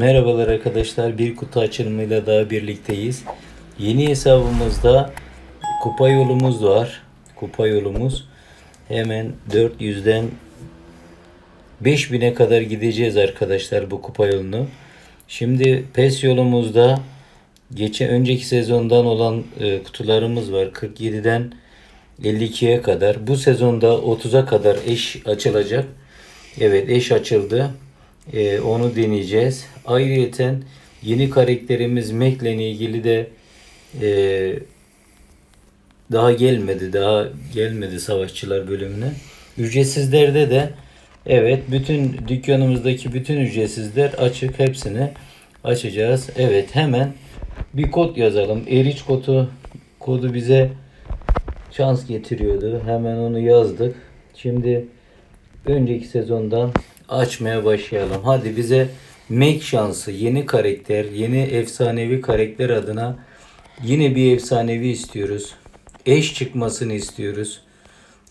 Merhabalar arkadaşlar. Bir kutu açılımıyla daha birlikteyiz. Yeni hesabımızda kupa yolumuz var. Kupa yolumuz. Hemen 400'den 5000'e kadar gideceğiz arkadaşlar bu kupa yolunu. Şimdi PES yolumuzda geçen önceki sezondan olan e, kutularımız var. 47'den 52'ye kadar. Bu sezonda 30'a kadar eş açılacak. Evet eş açıldı. Ee, onu deneyeceğiz. Ayrıyeten yeni karakterimiz Mac'le ilgili de e, daha gelmedi. Daha gelmedi savaşçılar bölümüne. Ücretsizlerde de evet bütün dükkanımızdaki bütün ücretsizler açık. Hepsini açacağız. Evet hemen bir kod yazalım. Eriç kodu kodu bize şans getiriyordu. Hemen onu yazdık. Şimdi önceki sezondan açmaya başlayalım. Hadi bize Make şansı, yeni karakter, yeni efsanevi karakter adına yine bir efsanevi istiyoruz. Eş çıkmasını istiyoruz.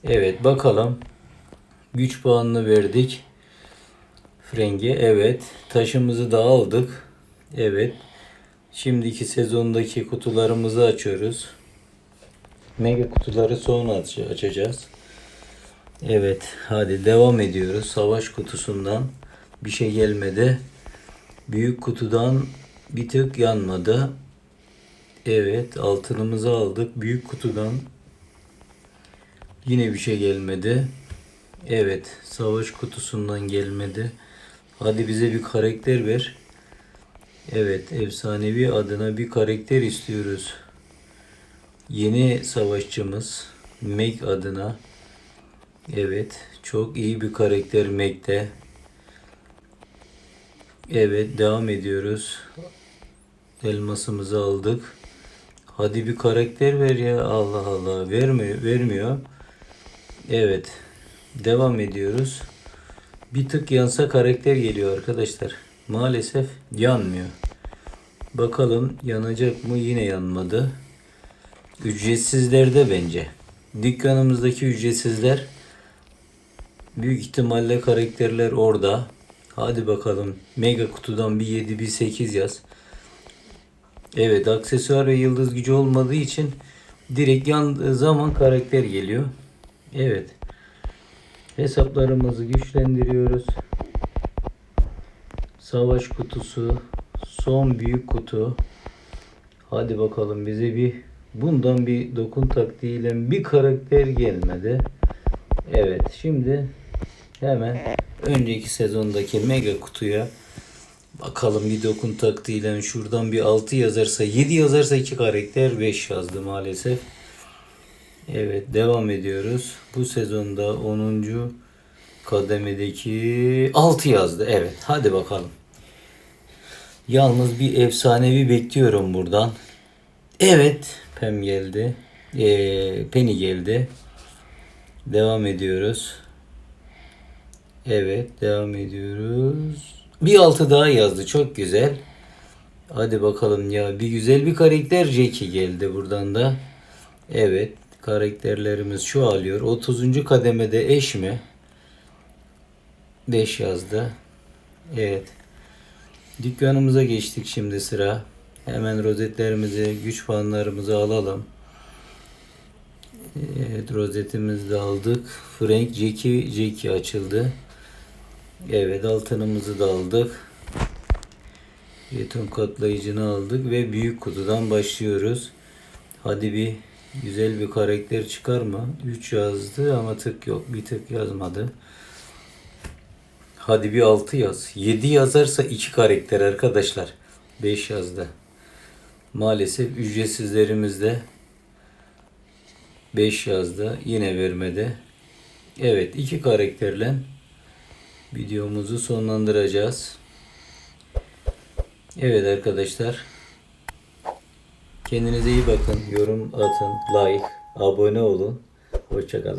Evet bakalım. Güç puanını verdik. Frenge evet. Taşımızı da aldık. Evet. Şimdiki sezondaki kutularımızı açıyoruz. Mega kutuları sonra aç- açacağız. Evet, hadi devam ediyoruz. Savaş kutusundan bir şey gelmedi. Büyük kutudan bir tık yanmadı. Evet, altınımızı aldık. Büyük kutudan yine bir şey gelmedi. Evet, savaş kutusundan gelmedi. Hadi bize bir karakter ver. Evet, efsanevi adına bir karakter istiyoruz. Yeni savaşçımız Meg adına Evet, çok iyi bir karakter Meg'de. Evet, devam ediyoruz. Elmasımızı aldık. Hadi bir karakter ver ya. Allah Allah. Vermiyor, vermiyor. Evet. Devam ediyoruz. Bir tık yansa karakter geliyor arkadaşlar. Maalesef yanmıyor. Bakalım yanacak mı? Yine yanmadı. Ücretsizlerde bence. Dükkanımızdaki ücretsizler Büyük ihtimalle karakterler orada. Hadi bakalım. Mega kutudan bir 7 bir 8 yaz. Evet aksesuar ve yıldız gücü olmadığı için direkt yandığı zaman karakter geliyor. Evet. Hesaplarımızı güçlendiriyoruz. Savaş kutusu. Son büyük kutu. Hadi bakalım bize bir bundan bir dokun taktiğiyle bir karakter gelmedi. Evet şimdi hemen önceki sezondaki mega kutuya bakalım bir dokun taktiğiyle şuradan bir 6 yazarsa 7 yazarsa 2 karakter 5 yazdı maalesef. Evet devam ediyoruz. Bu sezonda 10. kademedeki 6 yazdı. Evet hadi bakalım. Yalnız bir efsanevi bekliyorum buradan. Evet Pem geldi. Ee, Penny geldi. Devam ediyoruz. Evet, devam ediyoruz. Bir altı daha yazdı. Çok güzel. Hadi bakalım ya. Bir güzel bir karakter Jackie geldi buradan da. Evet, karakterlerimiz şu alıyor. 30. kademede eş mi? 5 yazdı. Evet. Dükkanımıza geçtik şimdi sıra. Hemen rozetlerimizi, güç puanlarımızı alalım. Evet rozetimizi de aldık. Frank Jackie Jackie açıldı. Evet altınımızı da aldık. Jeton katlayıcını aldık ve büyük kutudan başlıyoruz. Hadi bir güzel bir karakter çıkar mı? 3 yazdı ama tık yok. Bir tık yazmadı. Hadi bir 6 yaz. 7 yazarsa 2 karakter arkadaşlar. 5 yazdı. Maalesef ücretsizlerimizde 5 yazdı. Yine vermedi. Evet iki karakterle videomuzu sonlandıracağız. Evet arkadaşlar. Kendinize iyi bakın. Yorum atın. Like. Abone olun. Hoşçakalın.